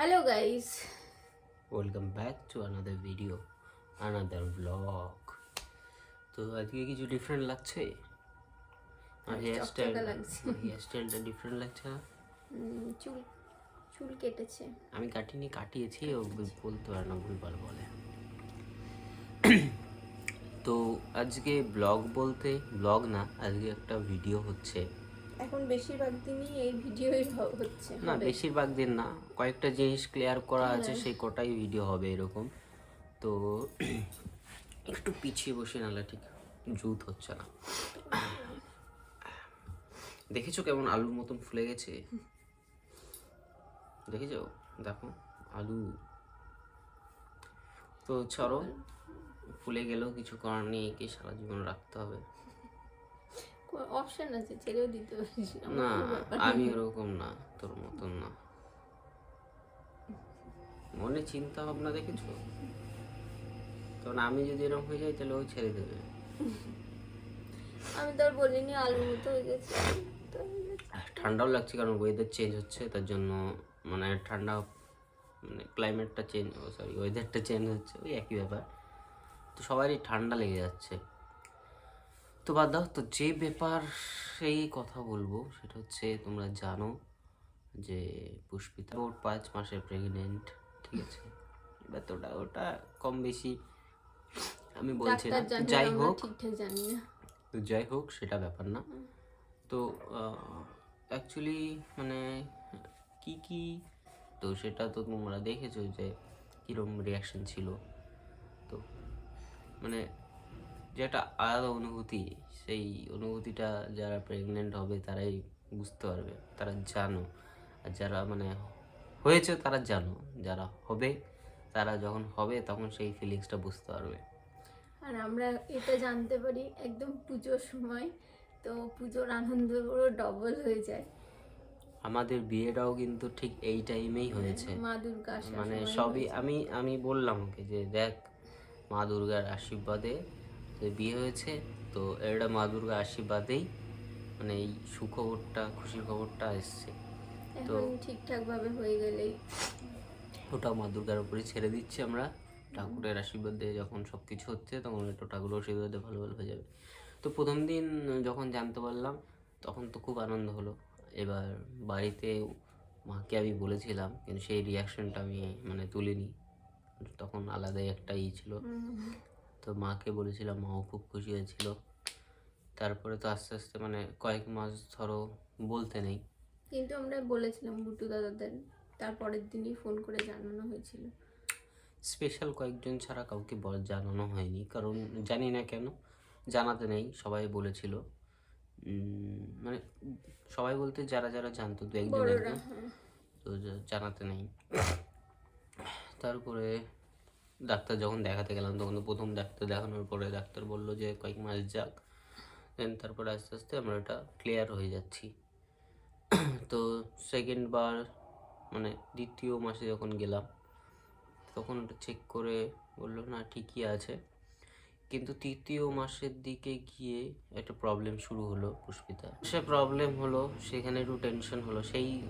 Hello guys welcome back to another video another blog তো আজকে কিছু ডিফারেন্ট লাগছে? আর হেয়ার স্টাইল চকচকে লাগছে। হেয়ার স্টাইলটা ডিফারেন্ট লাগছে চুল চুল কেটেছে। আমি কাটিনি কাটিয়েছি ও বল- বলতে পারে না ভুলভাল বলে। তো আজকে ব্লগ বলতে ব্লগ না আজকে একটা ভিডিও হচ্ছে। এখন বেশিরভাগ দিনই এই ভিডিওই হচ্ছে না বেশিরভাগ দিন না। কয়েকটা জিনিস ক্লিয়ার করা আছে সেই কটাই ভিডিও হবে এরকম। তো একটু পিছিয়ে বসে নাহলে ঠিক জুত হচ্ছে না। দেখেছ কেমন আলুর মতন ফুলে গেছে? দেখেছ? দেখো আলু। তো ছাড়ো ফুলে গেলেও কিছু করার নেই একে সারা জীবন রাখতে হবে। অপশন আছে ছেড়েও দিতে পারিস না। আমি ওরকম না তোর মতন না। মনে চিন্তা ভাবনা দেখেছ? তখন আমি যদি এরকম হয়ে যাই তাহলে ও ছেড়ে দেবে। আমি তো আর বলিনি আলুর মতো হয়ে গেছে। ঠান্ডাও লাগছে কারণ ওয়েদার চেঞ্জ হচ্ছে তার জন্য মানে ঠান্ডা মানে ক্লাইমেটটা চেঞ্জ সরি ওয়েদারটা চেঞ্জ হচ্ছে ওই একই ব্যাপার। তো সবারই ঠান্ডা লেগে যাচ্ছে। তো বাদ দাও তো যে ব্যাপার সেই কথা বলব সেটা হচ্ছে তোমরা জানো যে পুষ্পিতা ওর পাঁচ মাসের প্রেগনেন্ট ঠিক আছে? এবার তো ওটা ওটা কম বেশি আমি বলছি না। যাই হোক। তো যাই হোক সেটা ব্যাপার না। তো অ্যাকচুয়ালি মানে কি কি? তো সেটা তো তোমরা দেখেছ যে কীরকম রিয়াকশন ছিল। তো মানে যেটা আলাদা অনুভূতি সেই অনুভূতিটা যারা প্রেগনেন্ট হবে তারাই বুঝতে পারবে তারা জানো। আর যারা মানে হয়েছে তারা জানো যারা হবে তারা যখন হবে তখন সেই ফিলিংসটা বুঝতে পারবে। আর আমরা এটা জানতে পারি একদম পুজোর সময় তো পুজোর আনন্দ পুরো ডবল হয়ে যায়। আমাদের বিয়েটাও কিন্তু ঠিক এই টাইমেই হয়েছে। মা দুর্গা মানে সবই আমি আমি বললাম ওকে যে দেখ মা দুর্গার আশীর্বাদে যে বিয়ে হয়েছে তো এটা মা দুর্গা আশীর্বাদেই মানে এই সুখবরটা খুশির খবরটা এসছে। তো এখন ঠিকঠাক ভাবে হয়ে গেলেই। ওটা মা দুর্গার উপরে ছেড়ে দিচ্ছি আমরা। ঠাকুরের আশীর্বাদ দিয়ে যখন সব কিছু হচ্ছে তখন একটু ঠাকুরের আশীর্বাদে ভালো ভালো হয়ে যাবে। তো প্রথম দিন যখন জানতে পারলাম তখন তো খুব আনন্দ হলো। এবার বাড়িতে মাকে আমি বলেছিলাম কিন্তু সেই রিয়াকশনটা আমি মানে তুলিনি। তখন আলাদাই একটা ই ছিল। তো মাকে বলেছিলাম মাও খুব খুশি হয়েছিল। তারপরে তো আস্তে আস্তে মানে কয়েক মাস ধরো বলতে নেই। কিন্তু আমরা বলেছিলাম বুটু দাদাদের তারপরের দিনই ফোন করে জানানো হয়েছিল। স্পেশাল কয়েকজন ছাড়া কাউকে বল- জানানো হয়নি কারণ জানি না কেন জানাতে নেই সবাই বলেছিল। মানে সবাই বলতে যারা যারা জানতো দু একজন হ্যাঁ। তো জানাতে নেই। তারপরে ডাক্তার যখন দেখাতে গেলাম, তখন তো প্রথম ডাক্তার দেখানোর পরে ডাক্তার বলল যে কয়েক মাস যাক দেন তারপরে আস্তে আস্তে আমরা এটা ক্লিয়ার হয়ে যাচ্ছি। তো সেকেন্ড বার মানে দ্বিতীয় মাসে যখন গেলাম, তখন ওটা চেক করে বলল, না, ঠিকই আছে। কিন্তু তৃতীয় মাসের দিকে গিয়ে একটা প্রবলেম শুরু হলো পুষ্পিতা। সে প্রবলেম হলো, সেখানে একটু টেনশন হলো, সেই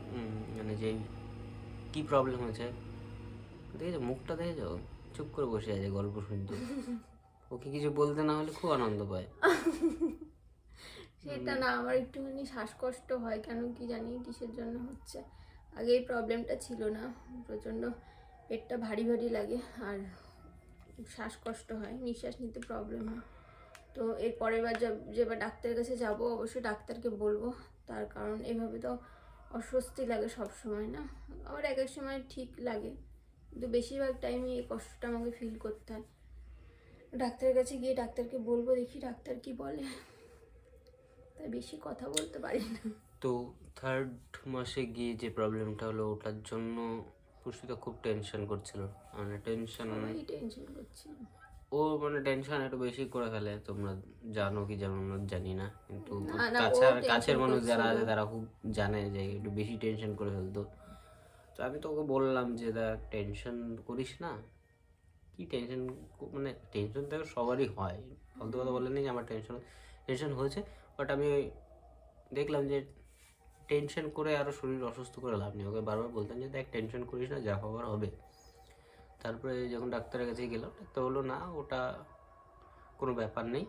মানে যেই, কি প্রবলেম হয়েছে? দেখেছ, মুখটা দেখেছ? চুপ করে বসে আছে গল্প শুনতে। ওকে কিছু বলতে না হলে খুব আনন্দ পায়। সেটা না, আমার একটুখানি শ্বাসকষ্ট হয়, কেন কি জানি কিসের জন্য হচ্ছে। আগে এই প্রবলেমটা ছিল না, প্রচণ্ড পেটটা ভারী ভারী লাগে আর শ্বাসকষ্ট হয়, নিঃশ্বাস নিতে প্রবলেম হয়। তো এর পরের বার যাব যেবার ডাক্তারের কাছে যাব, অবশ্যই ডাক্তারকে বলব। তার কারণ এভাবে তো অস্বস্তি লাগে সব সময় না? আবার এক এক সময় ঠিক লাগে। কিন্তু বেশিরভাগ টাইমে এই কষ্টটা আমাকে ফিল করতে হয়। ডাক্তারের কাছে গিয়ে ডাক্তারকে বলব দেখি ডাক্তার কি বলে। তাই বেশি কথা বলতে পারি না। তো থার্ড মাসে গিয়ে যে প্রবলেমটা হলো ওটার জন্য পুষ্পিতা খুব টেনশন করছিল। মানে টেনশন টেনশন করছে ও মানে টেনশন একটু বেশি করে ফেলে। তোমরা জানো কি জানো না জানি না। কিন্তু কাছের কাছের মানুষ যারা আছে তারা খুব জানে যে একটু বেশি টেনশন করে ফেলতো। তো আমি তো ওকে বললাম যে দেখ টেনশন করিস না। কি টেনশন মানে টেনশন তো সবারই হয়। ফালতু কথা বলে নেই যে আমার টেনশন টেনশন হয়েছে। বাট আমি দেখলাম যে টেনশন করে আরও শরীর অসুস্থ করে লাভ নেই। ওকে বারবার বলতাম যে দেখ টেনশন করিস না, যা হবার হবে। তারপরে যখন ডাক্তারের কাছে গেলাম, ডাক্তার বলল, না, ওটা কোনো ব্যাপার নেই।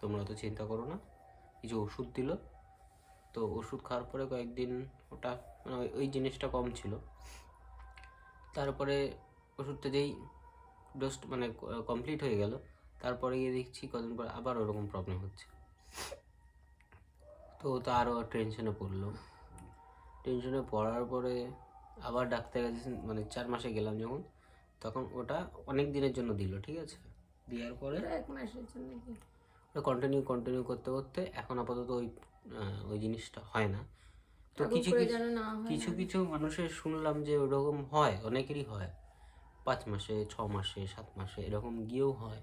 তোমরা তো চিন্তা করো না। কিছু ওষুধ দিল। তো ওষুধ খাওয়ার পরে কয়েকদিন ওটা মানে ওই- ওই জিনিসটা কম ছিল। তারপরে ওষুধটা যেই ডোজ মানে কমপ্লিট হয়ে গেল তারপরে গিয়ে দেখছি কদিন পর আবার ওরকম প্রবলেম হচ্ছে। তো তো আরও টেনশনে পড়ল। টেনশনে পড়ার পরে আবার ডাক্তার কাছে মানে চার মাসে গেলাম যখন তখন ওটা অনেক দিনের জন্য দিল ঠিক আছে? দেওয়ার পরে এক মাসের জন্য কন্টিনিউ কন্টিনিউ করতে করতে এখন আপাতত ওই ওই জিনিসটা হয় না। তো কিছু কিছু না কিছু কিছু মানুষের শুনলাম যে ওরকম হয় অনেকেরই হয়। পাঁচ মাসে ছ মাসে সাত মাসে এরকম গিয়েও হয়।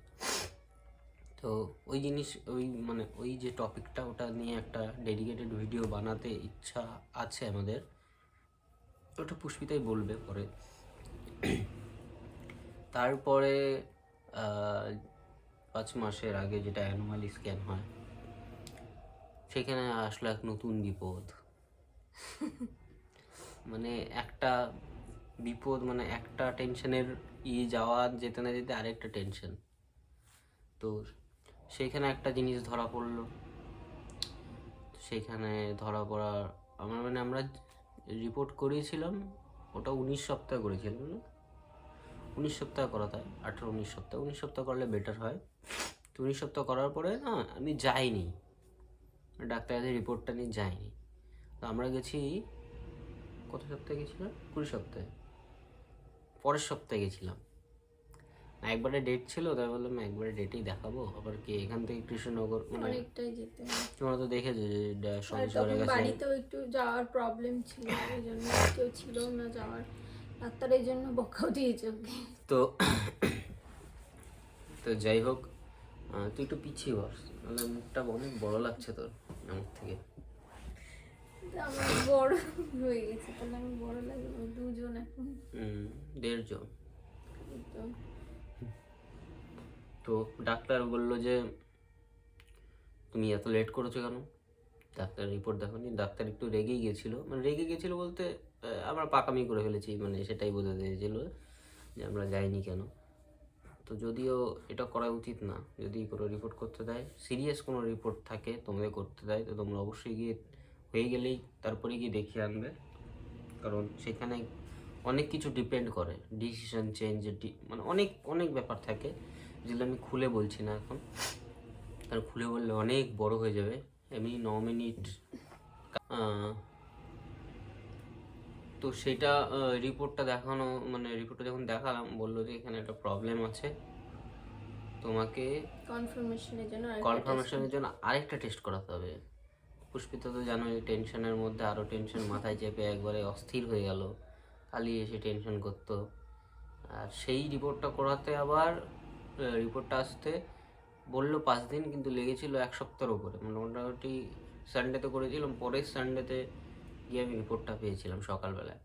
তো ওই জিনিস ওই মানে ওই যে টপিকটা ওটা নিয়ে একটা ডেডিকেটেড ভিডিও বানাতে ইচ্ছা আছে আমাদের। ওটা পুষ্পিতাই বলবে পরে। তারপরে পাঁচ মাসের আগে যেটা অ্যানুয়ালি স্ক্যান হয় সেখানে আসলো এক নতুন বিপদ। মানে একটা বিপদ মানে একটা টেনশনের ই যাওয়া, যেতে না যেতে আরেকটা টেনশন তো সেইখানে একটা জিনিস ধরা পড়ল। সেইখানে ধরা পড়া, আমার মানে আমরা রিপোর্ট করিয়েছিলাম, ওটা উনিশ সপ্তাহ করেছিলাম উনিশ সপ্তাহ করাতে হয় আঠেরো, উনিশ সপ্তাহ। উনিশ সপ্তাহ করলে বেটার হয়। তো উনিশ সপ্তাহ করার পরে না, আমি যাইনি। ডাক্তার কাছে রিপোর্টটা নিয়ে যাইনি। আমরা গেছি কত সপ্তাহে গেছিলাম? কুড়ি সপ্তাহে। পরের সপ্তাহে গেছিলাম। একবারে ডেট ছিল তাই বললাম একবারে ডেটেই দেখাবো। আবার কি এখান থেকে কৃষ্ণনগর মানে অনেকটাই যেতে তোমরা তো দেখেছ যে গেছে। বাড়িতেও একটু যাওয়ার প্রবলেম ছিল ওই জন্য কেউ ছিল না যাওয়ার। ডাক্তার এই জন্য বকাও দিয়েছে তো তো যাই হোক তুই একটু পিছিয়ে বস নাহলে মুখটা অনেক বড় লাগছে তোর আমার থেকে। আমার বড় হয়ে গেছে তাহলে আমি বড় লাগে দুজন এখন। দেড়জন। তো ডাক্তার বলল যে তুমি এত লেট করেছ কেন? ডাক্তার রিপোর্ট দেখোনি। ডাক্তার একটু রেগেই গেছিল। মানে রেগে গেছিল বলতে আমরা পাকামি করে ফেলেছি মানে সেটাই বোঝাতে চেয়েছিল যে আমরা যাইনি কেন। তো যদিও এটা করা উচিত না যদি কোনো রিপোর্ট করতে দেয় সিরিয়াস কোনো রিপোর্ট থাকে তোমাদের করতে দেয় তো তোমরা অবশ্যই গিয়ে হয়ে গেলেই তারপরে গিয়ে দেখিয়ে আনবে। কারণ সেখানে অনেক কিছু ডিপেন্ড করে। ডিসিশন চেঞ্জ মানে অনেক অনেক ব্যাপার থাকে যেগুলো আমি খুলে বলছি না এখন। আর খুলে বললে অনেক বড় হয়ে যাবে। এমনি ন মিনিট তো সেটা রিপোর্টটা দেখানো মানে রিপোর্টটা যখন দেখালাম বলল যে এখানে একটা প্রবলেম আছে। তোমাকে কনফার্মেশনের জন্য কনফার্মেশনের জন্য আরেকটা টেস্ট করাতে হবে। পুষ্পিতা তো জানো টেনশনের মধ্যে আরও টেনশন মাথায় চেপে একবারে অস্থির হয়ে গেল। খালি এসে টেনশন করতো। আর সেই রিপোর্টটা করাতে আবার রিপোর্টটা আসতে বলল পাঁচ দিন, কিন্তু লেগেছিল এক সপ্তাহের মানে মোটামুটি সানডেতে করেছিলাম, পরের সানডেতে গিয়ে আমি রিপোর্টটা পেয়েছিলাম সকালবেলায়।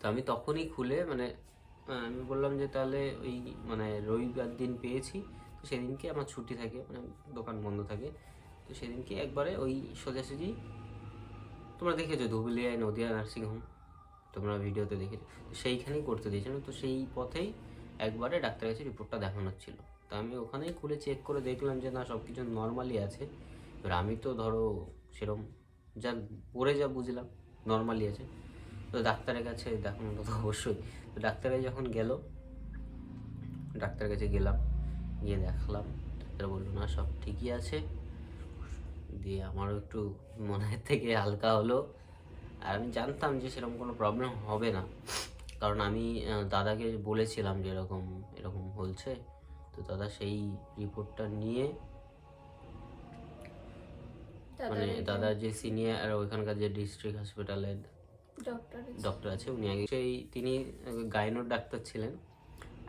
তো আমি তখনই খুলে মানে আমি বললাম যে তাহলে ওই মানে রবিবার দিন পেয়েছি, তো সেদিনকে আমার ছুটি থাকে মানে দোকান বন্ধ থাকে। তো সেদিনকে একবারে ওই সোজাসুজি তোমরা দেখেছ ধুবুলিয়ায় নদিয়া, নার্সিংহোম, তোমরা ভিডিওতে দেখেছ। সেইখানেই করতে দিয়েছিলাম। তো সেই পথেই একবারে ডাক্তারের কাছে রিপোর্টটা দেখানোর ছিল। তো আমি ওখানেই খুলে চেক করে দেখলাম যে না সব কিছু নর্মালি আছে। এবার আমি তো ধরো সেরম যা পরে যা বুঝলাম নর্মালি আছে। তো ডাক্তারের কাছে দেখানো তো অবশ্যই। তো ডাক্তারে যখন গেল, ডাক্তারের কাছে গেলাম, গিয়ে দেখালাম। ডাক্তার বলল, না, সব ঠিকই আছে। দিয়ে আমারও একটু মনের থেকে হালকা হলো। আর আমি জানতাম যে সেরকম কোনো প্রবলেম হবে না। কারণ আমি দাদাকে বলেছিলাম যে এরকম এরকম হচ্ছে তো দাদা সেই রিপোর্টটা নিয়ে মানে দাদার যে সিনিয়র আর ওইখানকার যে ডিস্ট্রিক্ট হসপিটালের ডক্টর ডক্টর আছে উনি আগে সেই তিনি গাইনোর ডাক্তার ছিলেন।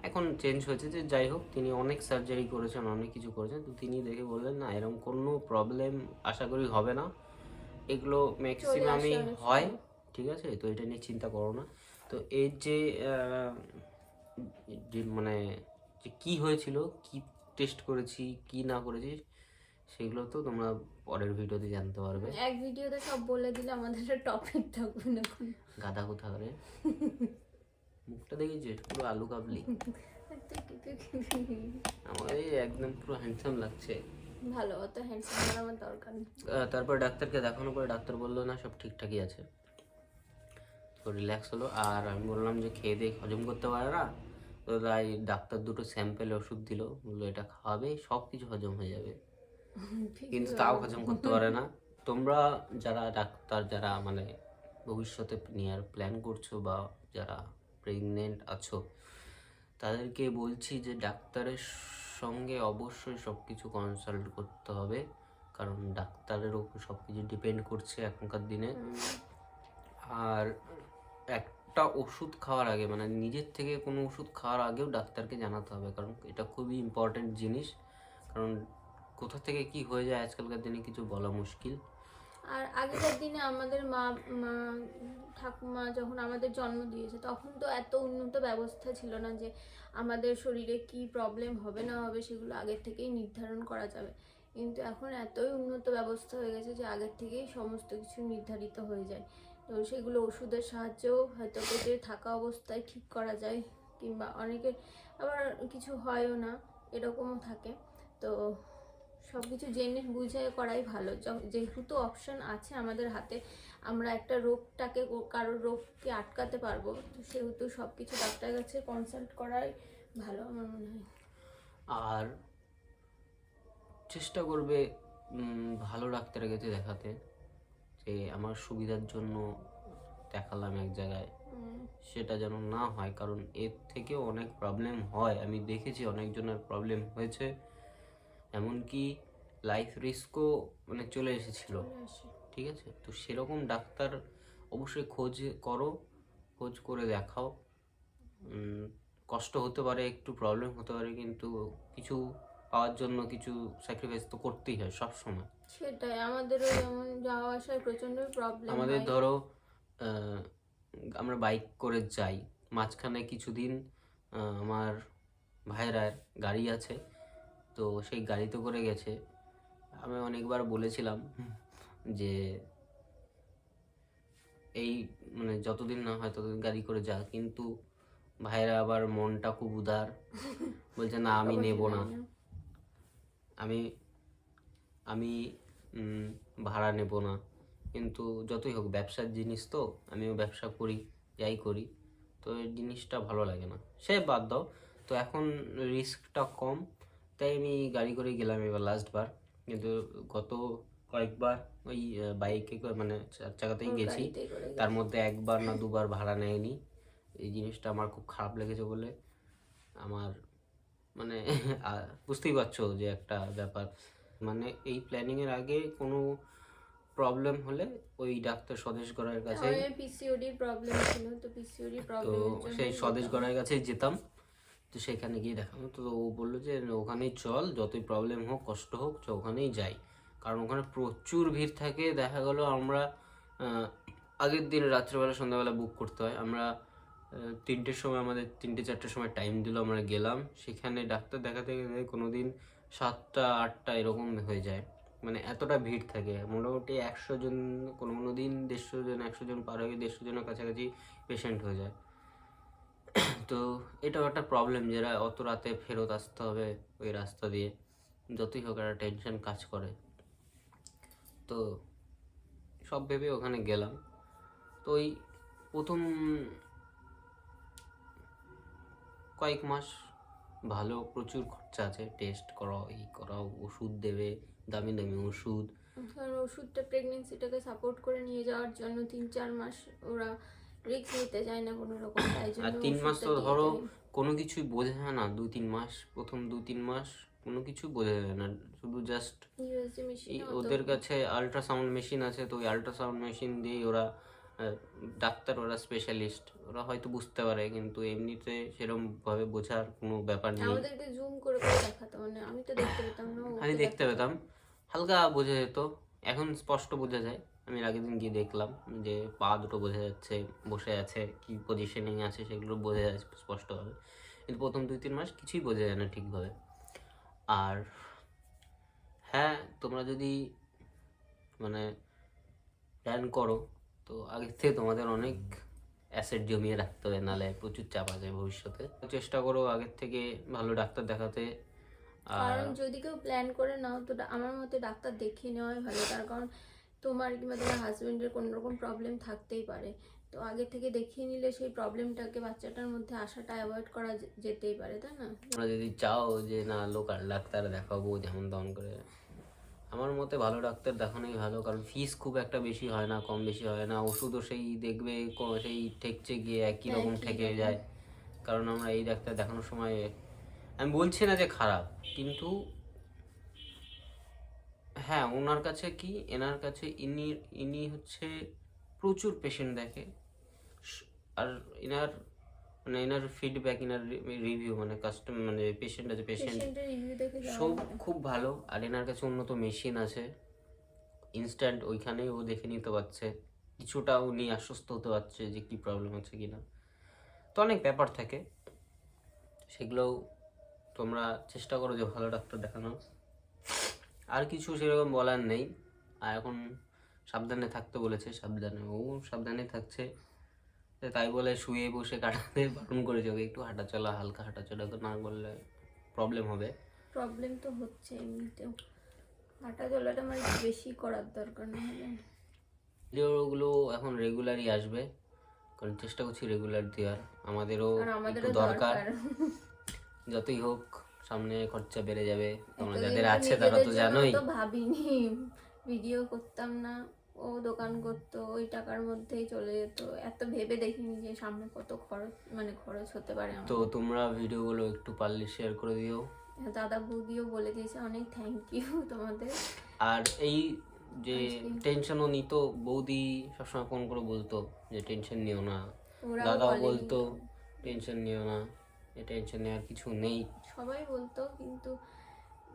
এখন চেঞ্জ হয়েছে যে যাই হোক তিনি অনেক সার্জারি করেছেন অনেক কিছু করেছেন। তো তিনি দেখে বললেন না এরকম কোনো প্রবলেম আশা করি হবে না। এগুলো ম্যাক্সিমামই হয় ঠিক আছে? তো এটা নিয়ে চিন্তা করো না। তো এর যে মানে যে কি হয়েছিল কি টেস্ট করেছি কি না করেছি সেগুলো তো তোমরা পরের ভিডিওতে জানতে পারবে। এক ভিডিওতে সব বলে দিলে আমাদের টপিক থাকবে না গাদা কোথা করে মুখটা দেখেছিস পুরো আলু কাবলি। আমার এই একদম পুরো হ্যান্ডসাম লাগছে। ভালো অত হ্যান্ডসাম আমার দরকার তারপর ডাক্তারকে দেখানোর পরে ডাক্তার বলল না সব ঠিকঠাকই আছে। তো রিল্যাক্স হলো। আর আমি বললাম যে খেয়ে দিয়ে হজম করতে পারে না। তো তাই ডাক্তার দুটো স্যাম্পেল ওষুধ দিল। বলল এটা খাওয়াবে সব কিছু হজম হয়ে যাবে। কিন্তু তাও হজম করতে পারে না। তোমরা যারা ডাক্তার যারা মানে ভবিষ্যতে নেওয়ার প্ল্যান করছ বা যারা প্রেগনেন্ট আছো? তাদেরকে বলছি যে ডাক্তারের সঙ্গে অবশ্যই সব কিছু কনসাল্ট করতে হবে। কারণ ডাক্তারের উপর সব কিছু ডিপেন্ড করছে এখনকার দিনে। আর একটা ওষুধ খাওয়ার আগে মানে নিজের থেকে কোনো ওষুধ খাওয়ার আগেও ডাক্তারকে জানাতে হবে। কারণ এটা খুবই ইম্পর্ট্যান্ট জিনিস। কারণ কোথা থেকে কি হয়ে যায় আজকালকার দিনে কিছু বলা মুশকিল। আর আগেকার দিনে আমাদের মা মা, ঠাকুমা যখন আমাদের জন্ম দিয়েছে, তখন তো এত উন্নত ব্যবস্থা ছিল না যে আমাদের শরীরে কি প্রবলেম হবে না হবে সেগুলো আগের থেকেই নির্ধারণ করা যাবে। কিন্তু এখন এতই উন্নত ব্যবস্থা হয়ে গেছে যে আগের থেকেই সমস্ত কিছু নির্ধারিত হয়ে যায়। তো সেগুলো ওষুধের সাহায্যেও হয়তো পেটে থাকা অবস্থায় ঠিক করা যায় কিংবা অনেকের আবার কিছু হয়ও না, এরকমও থাকে। তো সব কিছু জেনে বুঝে করাই ভালো। যেহেতু অপশন আছে আমাদের হাতে আমরা একটা রোগটাকে কারোর রোগকে আটকাতে পারব। তো সেহেতু সব কিছু ডাক্তারের কাছে কনসাল্ট করাই ভালো আমার মনে হয়। আর চেষ্টা করবে ভালো ডাক্তারের কাছে দেখাতে। যে আমার সুবিধার জন্য দেখালাম এক জায়গায়। সেটা যেন না হয় কারণ এর থেকেও অনেক প্রবলেম হয়। আমি দেখেছি অনেকজনের প্রবলেম হয়েছে। এমনকি লাইফ রিস্কও মানে চলে এসেছিল। ঠিক আছে? তো সেরকম ডাক্তার অবশ্যই খোঁজ করো খোঁজ করে দেখাও। কষ্ট হতে পারে একটু প্রবলেম হতে পারে কিন্তু কিছু পাওয়ার জন্য কিছু স্যাক্রিফাইস তো করতেই হয় সব সময় সেটাই আমাদেরও যেমন যাওয়া আসায় প্রচণ্ড প্রবলেম আমাদের ধরো আমরা বাইক করে যাই। মাঝখানে কিছুদিন আমার ভাইরার গাড়ি আছে। তো সেই গাড়িতে করে গেছে। আমি অনেকবার বলেছিলাম যে এই মানে যতদিন না হয় ততদিন গাড়ি করে যা। কিন্তু ভাইরা আবার মনটা খুব উদার। বলছে না আমি নেব না। আমি আমি ভাড়া নেব না। কিন্তু যতই হোক ব্যবসার জিনিস তো আমিও ব্যবসা করি যাই করি। তো এই জিনিসটা ভালো লাগে না। সে বাদ দাও। তো এখন রিস্কটা কম। তাই আমি গাড়ি করে গেলাম এবার লাস্ট বার। কিন্তু গত কয়েকবার ওই বাইকে মানে চার চাকাতেই গেছি। তার মধ্যে একবার না দুবার ভাড়া নেয়নি। এই জিনিসটা আমার খুব খারাপ লেগেছে বলে আমার মানে বুঝতেই পারছ যে একটা ব্যাপার। মানে এই প্ল্যানিংয়ের আগে কোনো প্রবলেম হলে ওই ডাক্তার স্বদেশ গড়ার কাছে পিসিওডির প্রবলেম ছিল তো সেই স্বদেশ গড়ার কাছেই যেতাম। তো সেখানে গিয়ে দেখানো তো ও বলল যে, ওখানেই চল, যতই প্রবলেম হোক, কষ্ট হোক ওখানেই যাই। কারণ ওখানে প্রচুর ভিড় থাকে। দেখা গেল আমরা আগের দিন রাত্রেবেলা, সন্ধ্যাবেলা বুক করতে হয়। আমরা তিনটের সময়, আমাদের তিনটে, চারটের সময় টাইম দিল, আমরা গেলাম। সেখানে ডাক্তার দেখাতে গেলে কোনো দিন সাতটা, আটটা এরকম হয়ে যায়। মানে এতটা ভিড় থাকে। মোটামুটি একশো জন, কোনো কোনো দিন দেড়শো জন, একশো জন পার হয়ে দেড়শো জনের কাছাকাছি পেশেন্ট হয়ে যায়। তো এটাও একটা প্রবলেম যেটা অত রাতে ফেরত আসতে হবে ওই রাস্তা দিয়ে, যতই হোক একটা টেনশন কাজ করে। তো সব ভেবে ওখানে গেলাম। তো ওই প্রথম কয়েক মাস ভালো প্রচুর খরচা আছে টেস্ট করাও এই করাও, ওষুধ দেবে, দামি দামি ওষুধ। ওষুধটা প্রেগনেন্সিটাকে সাপোর্ট করে নিয়ে যাওয়ার জন্য তিন চার মাস ওরা রিস্ক নিতে চায় না কোনো রকম তাই জন্য আর তিন মাস তো ধরো কোনো কিছুই বোঝা যায় না দুই তিন মাস প্রথম দু তিন মাস কোনো কিছু বোঝা যায় না শুধু জাস্ট ওদের কাছে আল্ট্রাসাউন্ড মেশিন আছে তো ওই আল্ট্রাসাউন্ড মেশিন দিয়ে ওরা ডাক্তার ওরা স্পেশালিস্ট ওরা হয়তো বুঝতে পারে কিন্তু এমনিতে সেরকম ভাবে বোঝার কোনো ব্যাপার নেই। আমাদেরকে জুম করে করে দেখাতো মানে আমি তো দেখতে পেতাম না আমি দেখতে। পেতাম হালকা বোঝা যেত এখন স্পষ্ট বোঝা যায়। আমি আগের দিন গিয়ে দেখলাম যে পা দুটো বোঝা যাচ্ছে বসে আছে কি পজিশনিং আছে সেগুলো বোঝা যায় স্পষ্টভাবে। কিন্তু প্রথম দুই তিন মাস কিছুই বোঝা যায় না ঠিকভাবে। আর হ্যাঁ তোমরা যদি মানে প্ল্যান করো তো আগের থেকে তোমাদের অনেক অ্যাসেট জমিয়ে রাখতে হবে নাহলে প্রচুর চাপ আছে ভবিষ্যতে। চেষ্টা করো আগের থেকে ভালো ডাক্তার দেখাতে। আর কারণ যদি কেউ প্ল্যান করে নাও তো আমার মতে ডাক্তার দেখিয়ে নেওয়াই ভালো। তার কারণ তোমার কিংবা তোমার হাজব্যান্ডের কোনো রকম প্রবলেম থাকতেই পারে। তো আগে থেকে দেখিয়ে নিলে সেই প্রবলেমটাকে বাচ্চাটার মধ্যে আসাটা অ্যাভয়েড করা যেতেই পারে তাই না? তোমরা যদি চাও যে না লোকাল ডাক্তার দেখাবো যেমন তেমন করে। আমার মতে ভালো ডাক্তার দেখানোই ভালো কারণ ফিস খুব একটা বেশি হয় না কম বেশি হয় না। ওষুধও সেই দেখবে ক- সেই ঠেকছে গিয়ে একই রকম ঠেকে যায়। কারণ আমরা এই ডাক্তার দেখানোর সময় আমি বলছি না যে খারাপ কিন্তু হ্যাঁ ওনার কাছে কি? এনার কাছে ইনি ইনি হচ্ছে প্রচুর পেশেন্ট দেখে। আর এনার মানে এনার ফিডব্যাক এনার রিভিউ মানে কাস্টম মানে পেশেন্ট আছে পেশেন্ট সব খুব ভালো। আর এনার কাছে উন্নত মেশিন আছে। ইনস্ট্যান্ট ওইখানেই ও দেখে নিতে পারছে। কিছুটা উনি আশ্বস্ত হতে পারছে যে কি প্রবলেম হচ্ছে কিনা। তো অনেক ব্যাপার থাকে। সেগুলোও তোমরা চেষ্টা করো যে ভালো ডাক্তার দেখানো আর কিছু সেরকম বলার নেই। আর এখন সাবধানে থাকতে বলেছে সাবধানে ও সাবধানে থাকছে। তাই বলে শুয়ে বসে কাটাতে বারণ করেছে ওকে একটু হাঁটাচলা হালকা হাঁটাচলা তো না করলে প্রবলেম হবে। প্রবলেম তো হচ্ছে এমনিতেও। হাঁটা চলাটা আমার বেশি করার দরকার না হলে? ভিডিওগুলো এখন রেগুলারই আসবে। কারণ চেষ্টা করছি রেগুলার দেওয়ার। আমাদেরও একটু দরকার। যতই হোক। সামনে খরচা বেড়ে যাবে। তোমরা যাদের আছে তারা তো জানোই। তো ভাবিনি। ভিডিও করতাম না। ও দোকান করতো ওই টাকার মধ্যেই চলে যেত। এত ভেবে দেখিনি যে সামনে কত খরচ মানে খরচ হতে পারে তো তোমরা ভিডিওগুলো একটু পারলে শেয়ার করে দিও। দাদা বৌদিও বলে দিয়েছে অনেক থ্যাংক ইউ তোমাদের। আর এই যে টেনশনও নিত বৌদি সবসময় ফোন করে বলতো যে টেনশন নিও না। দাদাও বলতো টেনশন নিও না টেনশন নেওয়ার কিছু নেই। সবাই বলতো কিন্তু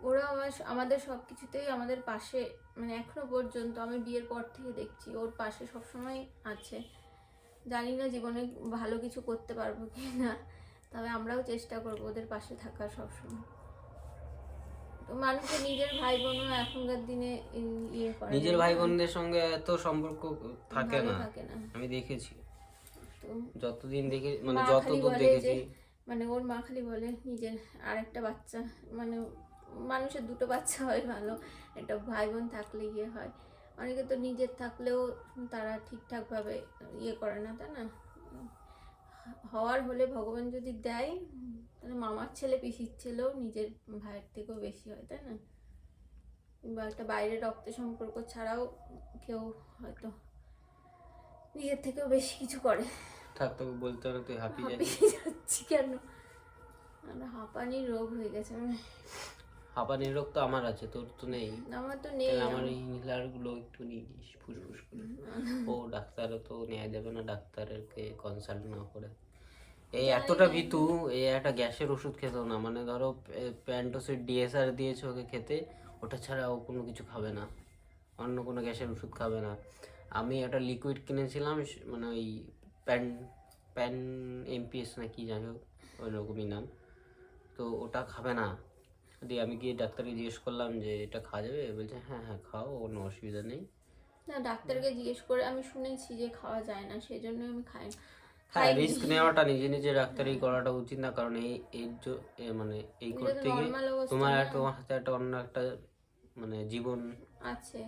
ওরা আমার আমাদের সব কিছুতেই আমাদের পাশে মানে এখনও পর্যন্ত আমি বিয়ের পর থেকে দেখছি ওর পাশে সবসময় আছে। জানি না জীবনে ভালো কিছু করতে পারব কি না তবে আমরাও চেষ্টা করব ওদের পাশে থাকার সবসময়। তো মানুষের নিজের ভাই বোনও এখনকার দিনে ইয়ে করে নিজের ভাই বোনদের সঙ্গে এত সম্পর্ক থাকে না থাকে না। আমি দেখেছি। তো যতদিন দেখে মানে যতদূর দেখেছি মানে ওর মা খালি বলে নিজের আরেকটা বাচ্চা মানে মানুষের দুটো বাচ্চা হয় ভালো, একটা ভাই বোন থাকলে ইয়ে হয়। অনেকে তো নিজের থাকলেও তারা ঠিকঠাকভাবে ইয়ে করে না, তাই না? হওয়ার হলে ভগবান যদি দেয়, তাহলে মামার ছেলে পিসির ছেলেও নিজের ভাইয়ের থেকেও বেশি হয়, তাই না? কিংবা একটা বাইরে রক্ত সম্পর্ক ছাড়াও কেউ হয়তো নিজের থেকেও বেশি কিছু করে। থাক তোকে বলতে হবে তুই হাঁপিয়ে যাচ্ছিস। যাচ্ছি কেন? আমার হাঁপানির রোগ হয়ে গেছে আমার। হাঁপানির রোগ তো আমার আছে তোর তো নেই। আমার তো নেই। আমার ইনহেলারগুলো একটু নিস ফুসফুস করে। ও ডাক্তারও তো নেওয়া যাবে না ডাক্তারকে কনসাল্ট না করে। এই এতটা ভিতু এই একটা গ্যাসের ওষুধ খেত না। মানে ধরো প্যান্টোসিড ডিএসআর দিয়েছে ওকে খেতে ওটা ছাড়া ও কোনো কিছু খাবে না। অন্য কোনো গ্যাসের ওষুধ খাবে না। আমি একটা লিকুইড কিনেছিলাম মানে ওই প্যান প্যান এমপিএস না কি যাই হোক ওই রকমই নাম। তো ওটা খাবে না। দিয়ে আমি গিয়ে ডাক্তারকে জিজ্ঞেস করলাম যে এটা খাওয়া যাবে? বলছে হ্যাঁ হ্যাঁ খাও কোনো অসুবিধা নেই। না ডাক্তারকে জিজ্ঞেস করে আমি শুনেছি যে খাওয়া যায় না সেই জন্য আমি খাই না। হ্যাঁ রিস্ক নেওয়াটা নিজে নিজে ডাক্তারি করাটা উচিত না কারণ এই জ- মানে এই করতে গিয়ে তোমার। তোমার হাতে একটা অন্য একটা মানে জীবন আছে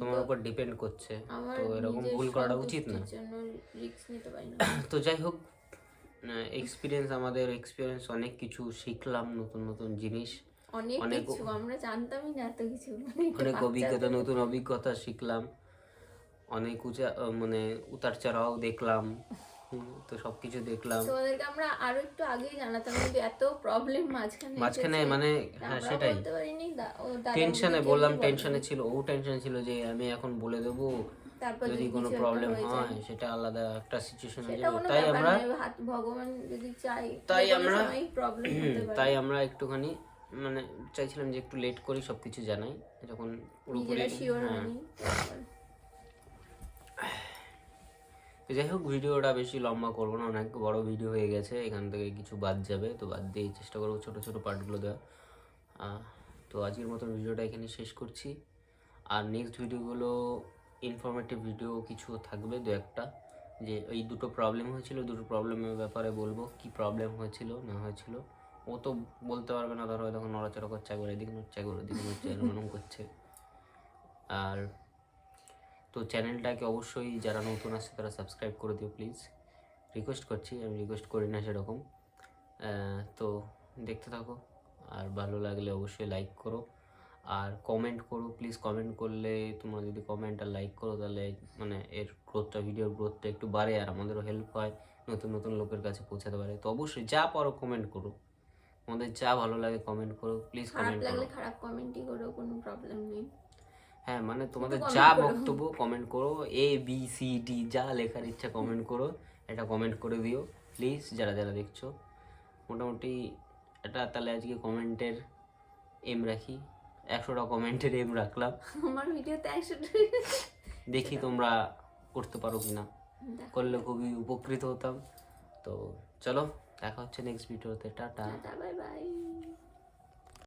তোমার উপর ডিপেন্ড করছে। তো এরকম ভুল করাটা উচিত না। তো যাই হোক এক্সপিরিয়েন্স আমাদের এক্সপিরিয়েন্স অনেক কিছু শিখলাম নতুন নতুন জিনিস। অনেক কিছু আমরা জানতামই না এত কিছু। মানে অনেক অভিজ্ঞতা নতুন অভিজ্ঞতা শিখলাম। অনেক উঁচা মানে উতার চড়াও দেখলাম। তো সবকিছু দেখলাম। তোমাদেরকে আমরা আরও একটু আগেই জানাতাম কিন্তু এত প্রবলেম মাঝখানে মাঝখানে মানে হ্যাঁ সেটাই। টেনশনে বললাম টেনশনে ছিল ও টেনশনে ছিল যে আমি এখন বলে দেবো যদি কোনো প্রবলেম হয় সেটা আলাদা একটা সিচুয়েশন হয়ে যাবে। তাই আমরা ভগবান যদি চাই তাই আমরা- তাই আমরা একটুখানি মানে চাইছিলাম যে একটু লেট করি সবকিছু জানাই যখন পুরোপুরি হ্যাঁ। যাই হোক, ভিডিওটা বেশি লম্বা করব না, অনেক বড় ভিডিও হয়ে গেছে, এখান থেকে কিছু বাদ যাবে, তো বাদ দিয়ে চেষ্টা করব ছোটো ছোটো পার্টগুলো দেওয়া তো আজকের মতন ভিডিওটা এখানে শেষ করছি। আর নেক্সট ভিডিওগুলো ইনফরমেটিভ ভিডিও কিছু থাকবে দু একটা, যে এই দুটো প্রবলেম হয়েছিল, দুটো প্রবলেমের ব্যাপারে বলব, কি প্রবলেম হয়েছিল, না হয়েছিল। ও তো বলতে পারবে না, ধরো তখন নড়াচড়া করছে, একবার এদিকে নড়ছে, একবার ওদিকে নড়ছে, এরকম করছে। আর তো চ্যানেলটাকে অবশ্যই যারা নতুন আছে তারা সাবস্ক্রাইব করে দিও প্লিজ রিকোয়েস্ট করছি আমি রিকোয়েস্ট করি না সেরকম। তো দেখতে থাকো আর ভালো লাগলে অবশ্যই লাইক করো। আর কমেন্ট করো প্লিজ কমেন্ট করলে তোমরা যদি কমেন্ট আর লাইক করো তাহলে মানে এর গ্রোথটা ভিডিওর গ্রোথটা একটু বাড়ে আর আমাদেরও হেল্প হয় নতুন নতুন লোকের কাছে পৌঁছাতে পারে। তো অবশ্যই যা পারো কমেন্ট করো। তোমাদের যা ভালো লাগে কমেন্ট করো প্লিজ কমেন্ট করো। খারাপ কমেন্টই করো কোনো প্রবলেম নেই। হ্যাঁ মানে তোমাদের যা বক্তব্য কমেন্ট করো এ বি সি ডি যা লেখার ইচ্ছা কমেন্ট করো এটা কমেন্ট করে দিও প্লিজ যারা যারা দেখছ। মোটামুটি এটা তাহলে আজকে কমেন্টের এম রাখি। একশোটা কমেন্টের এম রাখলাম। আমার ভিডিওতে একশো দেখি তোমরা করতে পারো কি না। করলে খুবই উপকৃত হতাম। তো চলো দেখা হচ্ছে নেক্সট ভিডিওতে টাটা। Bye bye